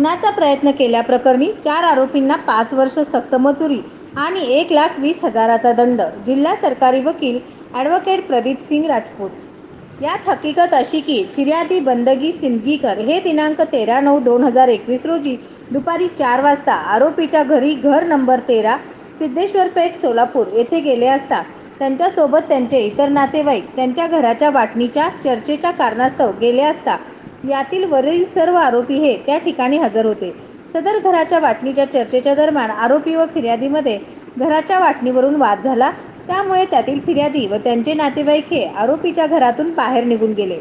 खुनाचा प्रयत्न केल्याप्रकरणी चार आरोपींना पाच वर्ष सक्तमजुरी आणि एक लाख वीस हजाराचा दंड जिल्हा सरकारी वकील ॲडव्होकेट प्रदीप सिंग राजपूत. यात हकीकत अशी की फिर्यादी बंदगी सिंदगीकर हे दिनांक तेरा नऊ दोन हजार एकवीस रोजी दुपारी चार वाजता आरोपीच्या घरी घर नंबर तेरा सिद्धेश्वर पेठ सोलापूर येथे गेले असता त्यांच्यासोबत त्यांचे इतर नातेवाईक त्यांच्या घराच्या वाटणीच्या चर्चेच्या कारणास्तव गेले असता यातील वरील सर्व आरोपी हे त्या ठिकाणी हजर होते. सदर घराच्या वाटणीच्या चर्चेच्या दरम्यान आरोपी व फिर्यादीमध्ये घराच्या वाटणीवरून वाद झाला. त्यामुळे त्यातील फिर्यादी व त्यांचे नातेवाईक हे आरोपीच्या घरातून बाहेर निघून गेले.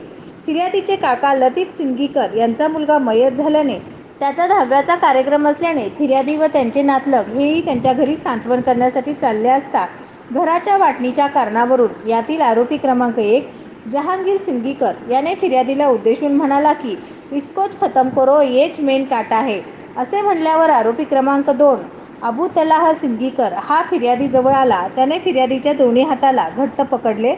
फिर्यादीचे काका लतीफ सिंगीकर यांचा मुलगा मयत झाल्याने त्याचा दहाव्याचा कार्यक्रम असल्याने फिर्यादी व त्यांचे नातलग हेही त्यांच्या घरी सांत्वन करण्यासाठी चालले असता घराच्या वाटणीच्या कारणावरून यातील आरोपी क्रमांक एक जहांगीर सिंगीकर याने फिर्यादीला उद्देशून म्हणाला की इस्कोच खतम करो येच मेन काटा आहे. असे म्हणल्यावर आरोपी क्रमांक दोन अबू तलाह सिंगीकर हा फिर्यादीजवळ आला. त्याने फिर्यादीच्या दोन्ही हाताला घट्ट पकडले.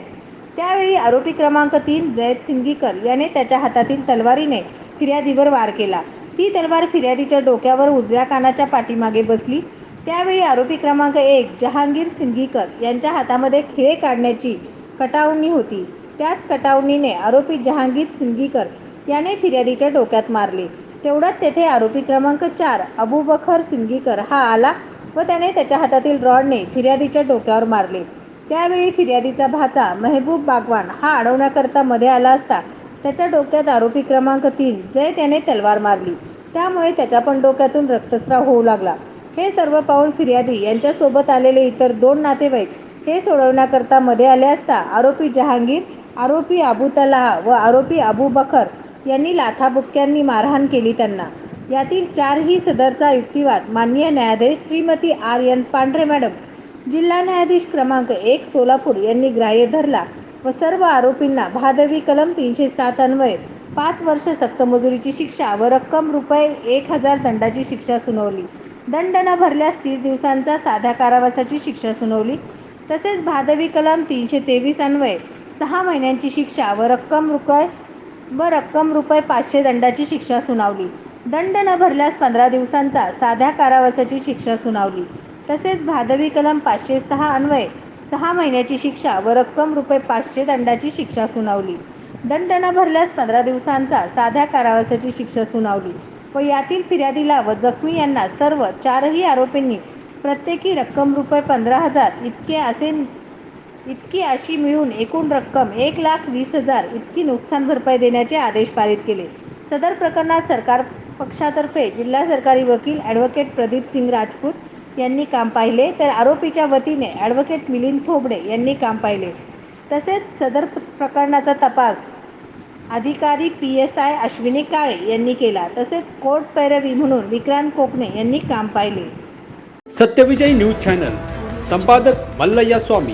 त्यावेळी आरोपी क्रमांक तीन जयद सिंगीकर याने त्याच्या हातातील तलवारीने फिर्यादीवर वार केला. ती तलवार फिर्यादीच्या डोक्यावर उजव्या कानाच्या पाठीमागे बसली. त्यावेळी आरोपी क्रमांक एक जहांगीर सिंगीकर यांच्या हातामध्ये खिळे काढण्याची कटावणी होती. त्याच कटावणीने आरोपी जहांगीर सिंगीकर याने फिर्यादीच्या डोक्यात मारले. तेवढ्यात तेथे आरोपी क्रमांक चार अबूबखर सिंगीकर हा आला व त्याने त्याच्या हातातील रॉडने फिर्यादीच्या डोक्यावर मारले. त्यावेळी फिर्यादीचा भाचा मेहबूब बागवान हा अडवण्याकरता मध्ये आला असता त्याच्या डोक्यात आरोपी क्रमांक तीन जय त्याने तलवार मारली. त्यामुळे त्याच्या पण डोक्यातून रक्तस्राव होऊ लागला. हे सर्व पाहून फिर्यादी यांच्यासोबत आलेले इतर दोन नातेवाईक हे सोडवण्याकरता मध्ये आले असता आरोपी जहांगीर आरोपी अबू तलाह व आरोपी अबू बखर यांनी लाथाबुक्क्यांनी मारहाण केली त्यांना. यातील चारही सदरचा युक्तिवाद माननीय न्यायाधीश Shrimati R N Pandhare madam जिल्हा न्यायाधीश क्रमांक एक सोलापूर यांनी ग्राह्य धरला व सर्व आरोपींना भादवी कलम तीनशे सात अन्वये पाच वर्ष सक्तमजुरीची शिक्षा व रक्कम रुपये एक हजार दंडाची शिक्षा सुनावली. दंड न भरल्यास तीस दिवसांचा साध्या कारावासाची शिक्षा सुनावली. तसेच भादवी कलम तीनशे तेवीस अन्वये सहा महिन्यांची शिक्षा व रक्कम रुपये व रक्कम रुपये पाचशे दंडाची शिक्षा सुनावली. दंड न भरल्यास पंधरा दिवसांचा साध्या कारावासाची शिक्षा सुनावली. तसेच भादवी कलम पाचशे सहा अन्वये सहा महिन्याची शिक्षा व रक्कम रुपये पाचशे दंडाची शिक्षा सुनावली. दंड न भरल्यास पंधरा दिवसांचा साध्या कारावासाची शिक्षा सुनावली व यातील फिर्यादीला व जखमी यांना सर्व चारही आरोपींनी प्रत्येकी रक्कम रुपये पंधरा हजार इतके असे इतकी अशी मिळून एकूण रक्कम एक लाख वीस हजार इतकी नुकसान भरपाई देण्याचे आदेश पारित केले. सदर प्रकरणात सरकार पक्षातर्फे जिल्हा सरकारी वकील ॲडव्होकेट प्रदीप सिंग राजपूत यांनी काम पाहिले तर आरोपीच्या वतीने ॲडव्होकेट मिलिंद थोबडे यांनी काम पाहिले. तसेच सदर प्रकरणाचा तपास अधिकारी P S I Ashwini Kale यांनी केला. तसेच कोर्ट पैरवी म्हणून विक्रांत कोकणे यांनी काम पाहिले. सत्यविजय न्यूज चॅनल संपादक मल्लय्या स्वामी.